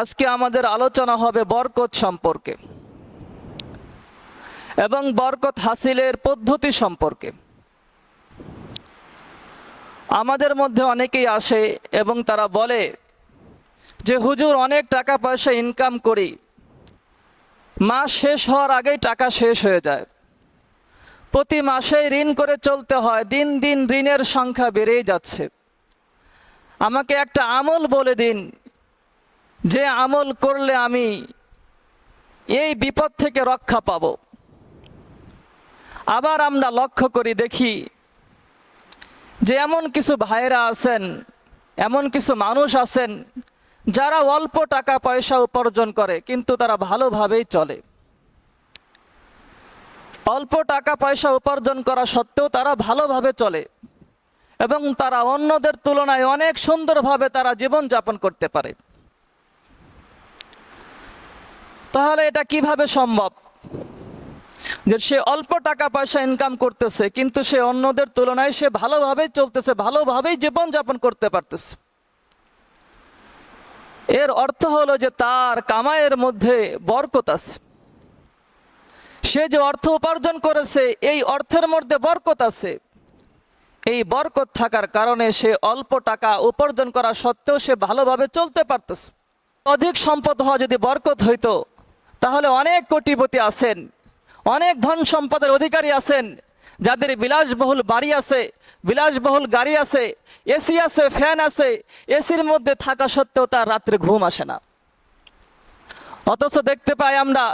আজকে আমাদের আলোচনা হবে বরকত সম্পর্কে এবং বরকত হাসিলের পদ্ধতি সম্পর্কে। আমাদের মধ্যে অনেকেই আসে এবং তারা বলে যে, হুজুর, অনেক টাকা পয়সা ইনকাম করি। মাস শেষ হওয়ার আগেই টাকা শেষ হয়ে যায়। প্রতি মাসেই ঋণ করে চলতে হয়, দিন দিন ঋণের সংখ্যা বেড়েই যাচ্ছে। আমাকে একটা আমল বলে দিন যে আমল করলে আমি এই বিপদ থেকে রক্ষা পাব। আবার আমরা লক্ষ্য করি, দেখি যে এমন কিছু ভাইরা আছেন, এমন কিছু মানুষ আছেন যারা অল্প টাকা পয়সা উপার্জন করে, কিন্তু তারা ভালোভাবেই চলে। অল্প টাকা পয়সা উপার্জন করা সত্ত্বেও তারা ভালোভাবে চলে এবং তারা অন্যদের তুলনায় অনেক সুন্দরভাবে তারা জীবন যাপন করতে পারে। তাহলে এটা কীভাবে সম্ভব? যে সে অল্প টাকা পয়সা ইনকাম করতেছে, কিন্তু সে অন্যদের তুলনায় সে ভালোভাবেই চলতেছে, ভালোভাবেই জীবনযাপন করতে পারতেছে। এর অর্থ হলো যে তার কামাইয়ের মধ্যে বরকত আছে। সে যে অর্থ উপার্জন করেছে, এই অর্থের মধ্যে বরকত আছে। এই বরকত থাকার কারণে সে অল্প টাকা উপার্জন করা সত্ত্বেও সে ভালোভাবে চলতে পারতেছে। অধিক সম্পদ হওয়া যদি বরকত হইতো তাহলে অনেক কোটিপতি আছেন, অনেক ধন সম্পদের অধিকারী আছেন, যাদের বিলাসবহুল বাড়ি আছে, বিলাসবহুল গাড়ি আছে এসি আছে ফ্যান আছে এসির মধ্যে থাকা সত্ত্বেও তার রাত্রে ঘুম আসে না। অথচ দেখতে পাই আমরা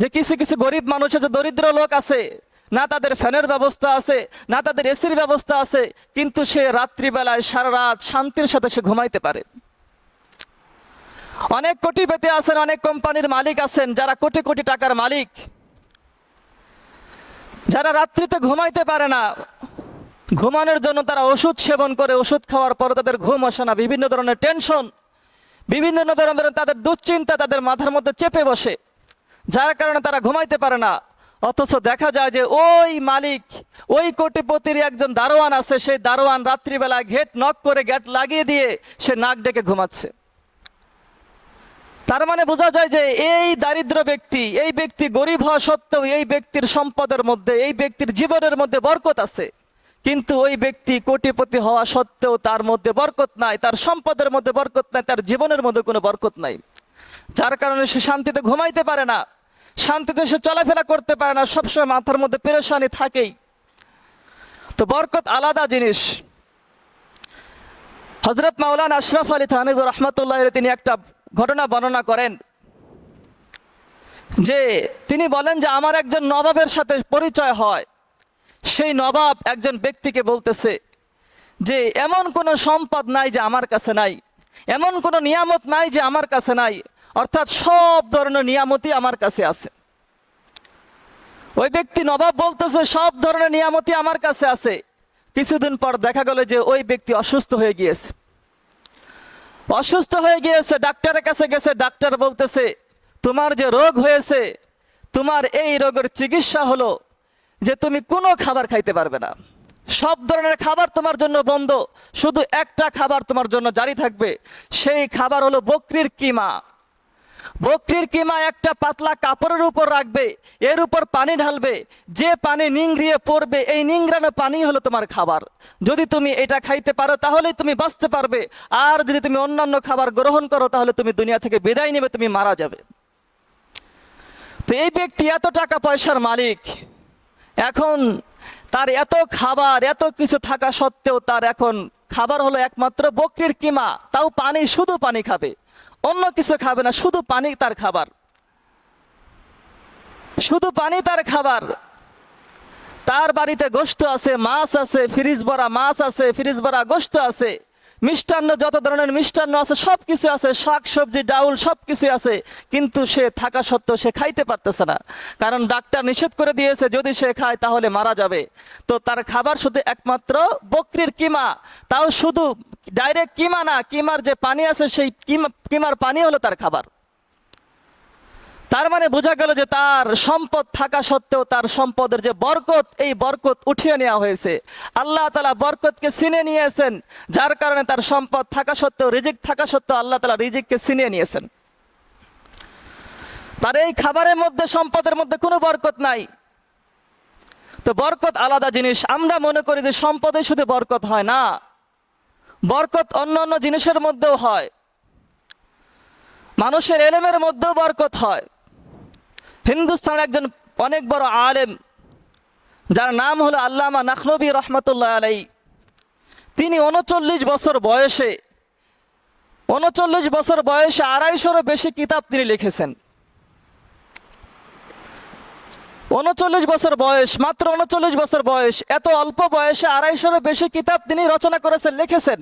যে কিছু কিছু গরিব মানুষ আছে, দরিদ্র লোক আছে, না তাদের ফ্যানের ব্যবস্থা আছে, না তাদের এসির ব্যবস্থা আছে, কিন্তু সে রাত্রিবেলায় সারা রাত শান্তির সাথে সে ঘুমাইতে পারে। অনেক কোটি পেতে আছেন, অনেক কোম্পানির মালিক আছেন, যারা কোটি কোটি টাকার মালিক। যারা রাত্রিতে ঘুমাইতে পারে না, ঘুমানোর জন্য তারা ওষুধ সেবন করে ওষুধ খাওয়ার পর তাদের ঘুম আসে না। বিভিন্ন ধরনের টেনশন, বিভিন্ন ধরনের তাদের দুশ্চিন্তা তাদের মাথার মধ্যে চেপে বসে, যার কারণে তারা ঘুমাইতে পারে না। অথচ দেখা যায় যে ওই মালিক, ওই কোটিপতির একজন দারোয়ান আছে, সেই দারোয়ান রাত্রিবেলা ঘেট নক করে গেট লাগিয়ে দিয়ে সে নাক ডেকে ঘুমাচ্ছে। তার মানে বোঝা যায় যে এই দারিদ্র ব্যক্তি, এই ব্যক্তি গরিব হওয়া সত্ত্বেও এই ব্যক্তির সম্পদের মধ্যে, এই ব্যক্তির জীবনের মধ্যে বরকত আছে। কিন্তু ওই ব্যক্তি কোটিপতি হওয়া সত্ত্বেও তার মধ্যে বরকত নাই, তার সম্পদের মধ্যে বরকত নাই, তার জীবনের মধ্যে কোনো বরকত নাই। যার কারণে সে শান্তিতে ঘুমাইতে পারে না, শান্তিতে সে চলাফেরা করতে পারে না, সবসময় মাথার মধ্যে পেরেশানি থাকেই। তো বরকত আলাদা জিনিস। হজরত মাওলানা আশরাফ আলী থানিব রহমতুল্লাহ তিনি একটা ঘটনা বর্ণনা করেন যে তিনি বলেন যে আমার একজন নবাবের সাথে পরিচয় হয়। সেই নবাব একজন ব্যক্তিকে বলতেছে যে, এমন কোনো সম্পদ নাই যে আমার কাছে নাই। এমন কোনো নিয়ামত নাই যে আমার কাছে নাই। অর্থাৎ সব ধরনের নিয়ামতই আমার কাছে আছে। ওই ব্যক্তি নবাব বলতেছে, সব ধরনের নিয়ামতই আমার কাছে আছে। কিছুদিন পর দেখা গেল যে ওই ব্যক্তি অসুস্থ হয়ে গিয়েছে। অসুস্থ হয়ে গিয়েছে, ডাক্তারের কাছে গেছে, ডাক্তার বলতেছে, তোমার যে রোগ হয়েছে, তোমার এই রোগের চিকিৎসা হলো যে তুমি কোনো খাবার খাইতে পারবে না। সব ধরনের খাবার তোমার জন্য বন্ধ, শুধু একটা খাবার তোমার জন্য জারি থাকবে, সেই খাবার হলো বকরির কিমা। বকরির কিমা একটা পাতলা কাপড়ের উপর রাখবে, এর উপর পানি ঢালবে, যে পানি নিংড়িয়ে পড়বে, এই নিংড়ানো পানি হলো তোমার খাবার। যদি তুমি এটা খাইতে পারো, তাহলেই তুমি বাঁচতে পারবে। আর যদি তুমি অন্যান্য খাবার গ্রহণ করো, তাহলে তুমি দুনিয়া থেকে বিদায় নেবে, তুমি মারা যাবে। তো এই ব্যক্তি এত টাকা পয়সার মালিক। এখন তার এত খাবার, এত কিছু থাকা সত্ত্বেও তার এখন খাবার হলো একমাত্র বকরির কিমা। তাও পানি, শুধু পানি খাবে। অন্য কিছু খাবে না, শুধু পানি তার খাবার। শুধু পানি তার খাবার। তার বাড়িতে গোস্ত আছে, মাছ আছে, ফ্রিজ ভরা মাছ আছে, ফ্রিজ ভরা গোস্ত আছে। মিষ্টান্ন, যত ধরনের মিষ্টান্ন আছে সব কিছু আছে। শাক, সবজি, ডাউল সব কিছু আছে। কিন্তু সে থাকা সত্ত্বেও সে খাইতে পারতেছে না। কারণ ডাক্তার নিষেধ করে দিয়েছে, যদি সে খায় তাহলে মারা যাবে। তো তার খাবার শুধু একমাত্র বকরির কিমা। তাও শুধু ডাইরেক্ট কিমা না, কিমার যে পানি আছে, সেই কিমা কিমার পানি হলো তার খাবার। তার মানে বোঝা গেল যে তার সম্পদ থাকা সত্ত্বেও তার সম্পদের যে বরকত, এই বরকত উঠিয়ে নেওয়া হয়েছে। আল্লাহ তালা বরকতকে ছিনে নিয়েছেন, যার কারণে তার সম্পদ থাকা সত্ত্বেও, রিজিক থাকা সত্ত্বেও আল্লাহ তালা রিজিককে ছিনিয়ে নিয়েছেন। তার এই খাবারের মধ্যে, সম্পদের মধ্যে কোনো বরকত নাই। তো বরকত আলাদা জিনিস। আমরা মনে করি যে সম্পদে শুধু বরকত হয় না, বরকত অন্য অন্য জিনিসের মধ্যেও হয়। মানুষের এলেমের মধ্যেও বরকত হয়। হিন্দুস্তান একজন অনেক বড় আলেম, যার নাম হলো আল্লামা নাখনবী রহমতুল্লাহ আলাই তিনি উনচল্লিশ বছর বয়সে, উনচল্লিশ বছর বয়সে আড়াইশোরও বেশি কিতাব তিনি লিখেছেন। উনচল্লিশ বছর বয়স, মাত্র উনচল্লিশ বছর বয়স, এত অল্প বয়সে আড়াইশোরও বেশি কিতাব তিনি রচনা করেছেন, লিখেছেন।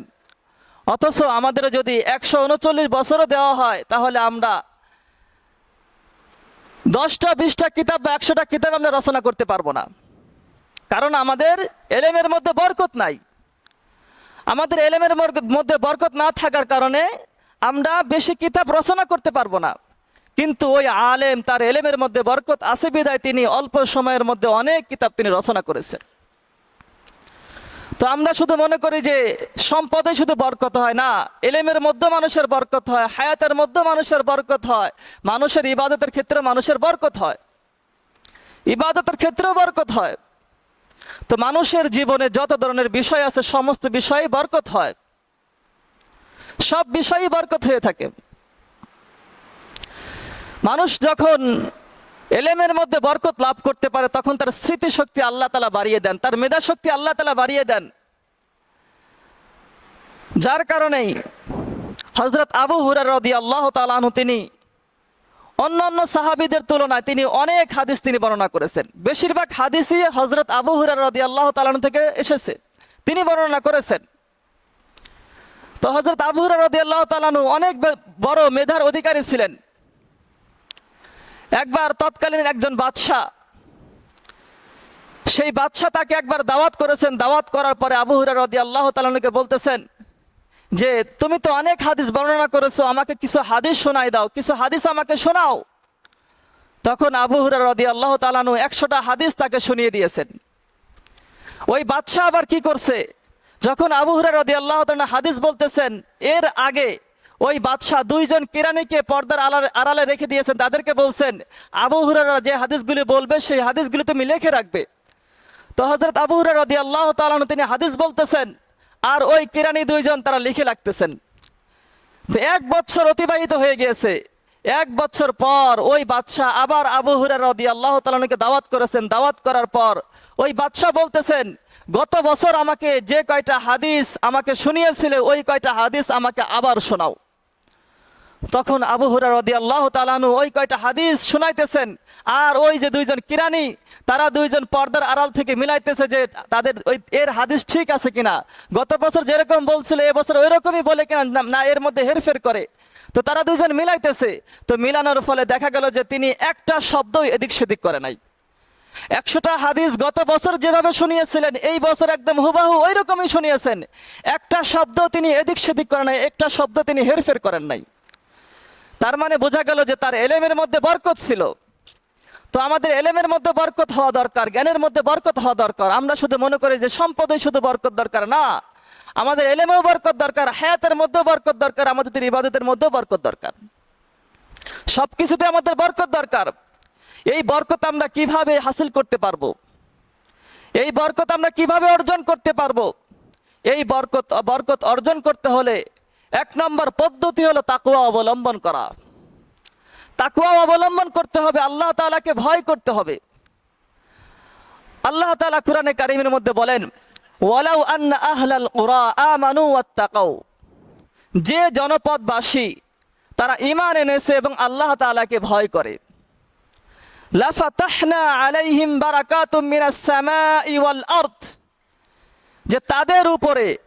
অথচ আমাদের যদি একশো উনচল্লিশ বছরও দেওয়া হয়, তাহলে আমরা দশটা, বিশটা কিতাব বা একশোটা কিতাব আমরা রচনা করতে পারব না। কারণ আমাদের এলেমের মধ্যে বরকত নাই। আমাদের এলেমের মর- মধ্যে বরকত না থাকার কারণে আমরা বেশি কিতাব রচনা করতে পারব না। কিন্তু ওই আলেম, তার এলেমের মধ্যে বরকত আছে বিদায় তিনি অল্প সময়ের মধ্যে অনেক কিতাব তিনি রচনা করেছেন। তো আমরা শুধু মনে করি যে সম্পদে শুধু বরকত হয় না, এলেমের মধ্যে মানুষের বরকত হয়, হায়াতের মধ্যে মানুষের বরকত হয়, মানুষের ইবাদতের ক্ষেত্রে মানুষের বরকত হয়। ইবাদতের ক্ষেত্রেও বরকত হয়। তো মানুষের জীবনে যত ধরনের বিষয় আছে, সমস্ত বিষয়ে বরকত হয়। সব বিষয়ই বরকত হয়ে থাকে। মানুষ যখন এলেমের মধ্যে বরকত লাভ করতে পারে, তখন তার স্মৃতিশক্তি আল্লাহ তালা বাড়িয়ে দেন, তার মেধা শক্তি আল্লাহ তালা বাড়িয়ে দেন। যার কারণেই হজরত আবু হুরার রদি আল্লাহ তালাহু তিনি অন্যান্য সাহাবিদের তুলনায় তিনি অনেক হাদিস তিনি বর্ণনা করেছেন। বেশিরভাগ হাদিসই হজরত আবু হুরার রদি আল্লাহ তালাহু থেকে এসেছে, তিনি বর্ণনা করেছেন। তো হজরত আবু হুরার রদি আল্লাহ তালাহু অনেক বড় মেধার অধিকারী ছিলেন। একবার তৎকালীন একজন বাদশাহ, সেই বাদশাহ তাকে একবার দাওয়াত করেছেন। দাওয়াত করার পরে আবু হুরার রদি আল্লাহ তালানুকে বলতেছেন যে, তুমি তো অনেক হাদিস বর্ণনা করেছ, আমাকে কিছু হাদিস শোনাই দাও, কিছু হাদিস আমাকে শোনাও। তখন আবু হুরার রদি আল্লাহ তালানু একশোটা হাদিস তাকে শুনিয়ে দিয়েছেন। ওই বাদশাহ আবার কি করছে? যখন আবু হুরার রদি আল্লাহ তাআলা হাদিস বলতেছেন, এর আগে ওই বাদশাহ দুইজন কিরানিকে পর্দার আড়ালে আড়ালে রেখে দিয়েছেন। তাদেরকে বলছেন, আবু হুরারা যে হাদিসগুলি বলবে, সেই হাদিসগুলি তুমি লিখে রাখবে। তো হজরত আবু হুরার রদি আল্লাহ তালানু তিনি হাদিস বলতেছেন, আর ওই কিরানি দুইজন তারা লিখে রাখতেছেন। তো এক বছর অতিবাহিত হয়ে গিয়েছে। এক বছর পর ওই বাদশাহ আবার আবু হুরার রদি আল্লাহ তালানুকে দাওয়াত করেছেন। দাওয়াত করার পর ওই বাদশাহ বলতেছেন, গত বছর আমাকে যে কয়টা হাদিস আমাকে শুনিয়েছিলে, ওই কয়টা হাদিস আমাকে আবার শোনাও। তখন আবু হুরা রদি আল্লাহ তালানু ওই কয়টা হাদিস শোনাইতেছেন। আর ওই যে দুইজন কিরানি, তারা দুইজন পর্দার আড়াল থেকে মিলাইতেছে যে তাদের ওই এর হাদিস ঠিক আছে কিনা। গত বছর যেরকম বলছিল এবছর ওই রকমই বলে কিনা, না- এর মধ্যে হেরফের করে। তো তারা দুইজন মিলাইতেছে। তো মিলানোর ফলে দেখা গেল যে তিনি একটা শব্দই এদিক সেদিক করে নাই। একশোটা হাদিস গত বছর যেভাবে শুনিয়েছিলেন, এই বছর একদম হুবাহু ওই রকমই শুনিয়েছেন। একটা শব্দ তিনি এদিক সেদিক করেন নাই, একটা শব্দ তিনি হেরফের করেন নাই। তার মানে বোঝা গেল যে তার এলেমের মধ্যে বরকত ছিল। তো আমাদের এলেমের মধ্যে বরকত হওয়া দরকার, জ্ঞানের মধ্যে বরকত হওয়া দরকার। আমরা শুধু মনে করি যে সম্পদই শুধু বরকত দরকার, না। আমাদের এলেমেও বরকত দরকার, হায়াতের মধ্যেও বরকত দরকার, আমাদের ইবাদতের মধ্যেও বরকত দরকার। সব কিছুতে আমাদের বরকত দরকার। এই বরকত আমরা কীভাবে হাসিল করতে পারব? এই বরকত আমরা কীভাবে অর্জন করতে পারব? এই বরকত বরকত অর্জন করতে হলে এক নম্বর পদ্ধতি হলো তাকুয়া অবলম্বন করা। তাকুয়া অবলম্বন করতে হবে, আল্লাহ তাআলাকে ভয় করতে হবে। আল্লাহ তাআলা কোরআনে কারিমের মধ্যে বলেন যে জনপদবাসী তারা ঈমান এনেছে এবং আল্লাহ তাআলাকে ভয় করে। আলাইহিম যে তাদের উপরে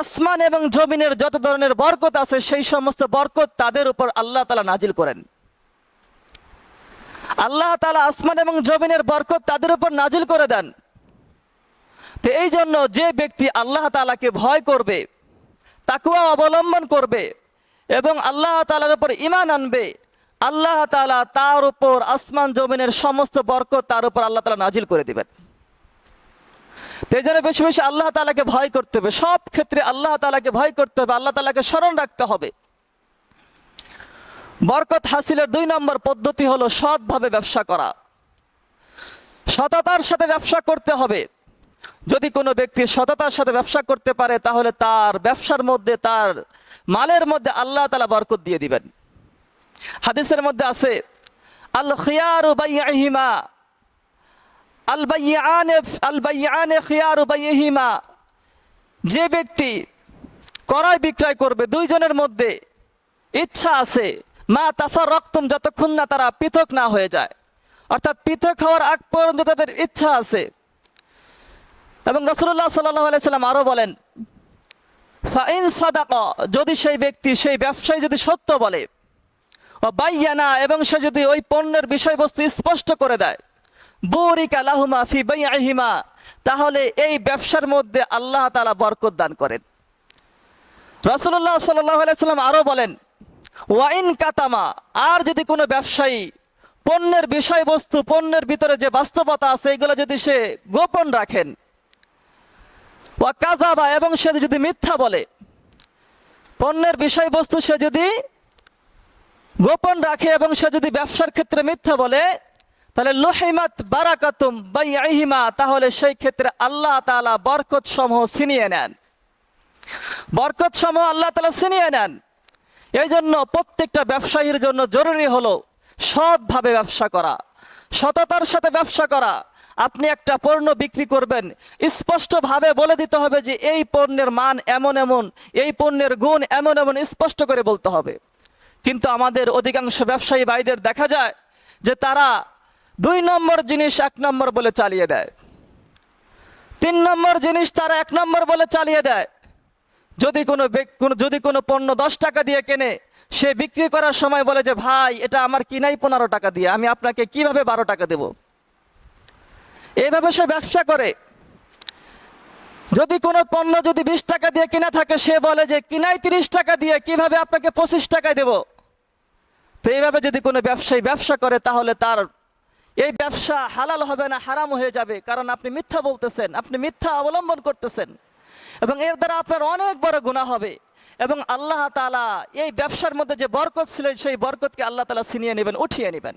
আসমান এবং জমিনের যত ধরনের বরকত আছে, সেই সমস্ত বরকত তাদের উপর আল্লাহ তালা নাজিল করেন। আল্লাহ তালা আসমান এবং জমিনের বরকত তাদের উপর নাজিল করে দেন। তো এই জন্য যে ব্যক্তি আল্লাহ তালাকে ভয় করবে তাকুয়া অবলম্বন করবে এবং আল্লাহ তালার উপর ইমান আনবে, আল্লাহ তালা তার উপর আসমান জমিনের সমস্ত বরকত তার উপর আল্লাহ তালা নাজিল করে দিবেন। তো এই জন্য বেশি বেশি আল্লাহ তালাকে ভয় করতে হবে। সব ক্ষেত্রে আল্লাহ তালাকে ভয় করতে হবে, আল্লাহ তালাকে স্মরণ রাখতে হবে। বরকত হাসিলের দুই নম্বর পদ্ধতি হলো সৎভাবে ব্যবসা করা। সততার সাথে ব্যবসা করতে হবে। যদি কোনো ব্যক্তি সততার সাথে ব্যবসা করতে পারে, তাহলে তার ব্যবসার মধ্যে, তার মালের মধ্যে আল্লাহ তালা বরকত দিয়ে দিবেন। হাদিসের মধ্যে আছে আল খিয়ারু বাইহিমা যে ব্যক্তি ক্রয় বিক্রয় করবে, দুইজনের মধ্যে ইচ্ছা আছে, মা তাফার রক্তম যতক্ষণ না তারা পৃথক না হয়ে যায়। অর্থাৎ পৃথক হওয়ার আগ পর্যন্ত তাদের ইচ্ছা আছে। এবং রসুল্লাহ সাল্লাহ আলাইসাল্লাম আরও বলেন, ফাইন সাদাক যদি সেই ব্যক্তি, সেই ব্যবসায়ী যদি সত্য বলে ও বাইয়ানা এবং সে যদি ওই পণ্যের বিষয়বস্তু স্পষ্ট করে দেয় বুরিকা লাহুমা ফি বাইহিমা তাহলে এই ব্যবসার মধ্যে আল্লাহ তাআলা বরকত দান করেন। আলাইহি সাল্লাম আরও বলেন ওয়াইন কাতামা আর যদি কোনো ব্যবসায়ী পণ্যের বিষয়বস্তু, পণ্যের ভিতরে যে বাস্তবতা আছে, এগুলো যদি সে গোপন রাখেন, ওয়া কাজাবা এবং সে যদি মিথ্যা বলে, পণ্যের বিষয়বস্তু সে যদি গোপন রাখে এবং সে যদি ব্যবসার ক্ষেত্রে মিথ্যা বলে তাহলে লোহিমাত বারাকাতুম বা বাইহিমা তাহলে সেই ক্ষেত্রে আল্লাহ তালা বরকত সমূহ ছিনিয়ে নেন। বরকত সমূহ আল্লাহ তালা ছিনিয়ে নেন। এই জন্য প্রত্যেকটা ব্যবসায়ীর জন্য জরুরি হলো সৎভাবে ব্যবসা করা, সততার সাথে ব্যবসা করা। আপনি একটা পণ্য বিক্রি করবেন, স্পষ্টভাবে বলে দিতে হবে যে এই পণ্যের মান এমন এমন, এই পণ্যের গুণ এমন এমন স্পষ্ট করে বলতে হবে। কিন্তু আমাদের অধিকাংশ ব্যবসায়ী ভাইদের দেখা যায় যে তারা দুই নম্বর জিনিস এক নম্বর বলে চালিয়ে দেয়। তিন নম্বর জিনিস তারা এক নম্বর বলে চালিয়ে দেয়। যদি কোনো যদি কোনো পণ্য দশ টাকা দিয়ে কেনে, সে বিক্রি করার সময় বলে যে, ভাই, এটা আমার কিনাই পনেরো টাকা দিয়ে, আমি আপনাকে কীভাবে বারো টাকা দেব? এইভাবে সে ব্যবসা করে। যদি কোনো পণ্য যদি বিশ টাকা দিয়ে কিনা থাকে, সে বলে যে কিনাই তিরিশ টাকা দিয়ে, কীভাবে আপনাকে পঁচিশ টাকায় দেব? তো এইভাবে যদি কোনো ব্যবসায়ী ব্যবসা করে, তাহলে তার এই ব্যবসা হালাল হবে না, হারাম হয়ে যাবে। কারণ আপনি মিথ্যা বলতেছেন, আপনি মিথ্যা অবলম্বন করতেছেন। এবং এর দ্বারা আপনার অনেক বড় গুণা হবে। এবং আল্লাহ তালা এই ব্যবসার মধ্যে যে বরকত ছিলেন সেই বরকতকে আল্লাহ তালা ছিনিয়ে নেবেন, উঠিয়ে নেবেন।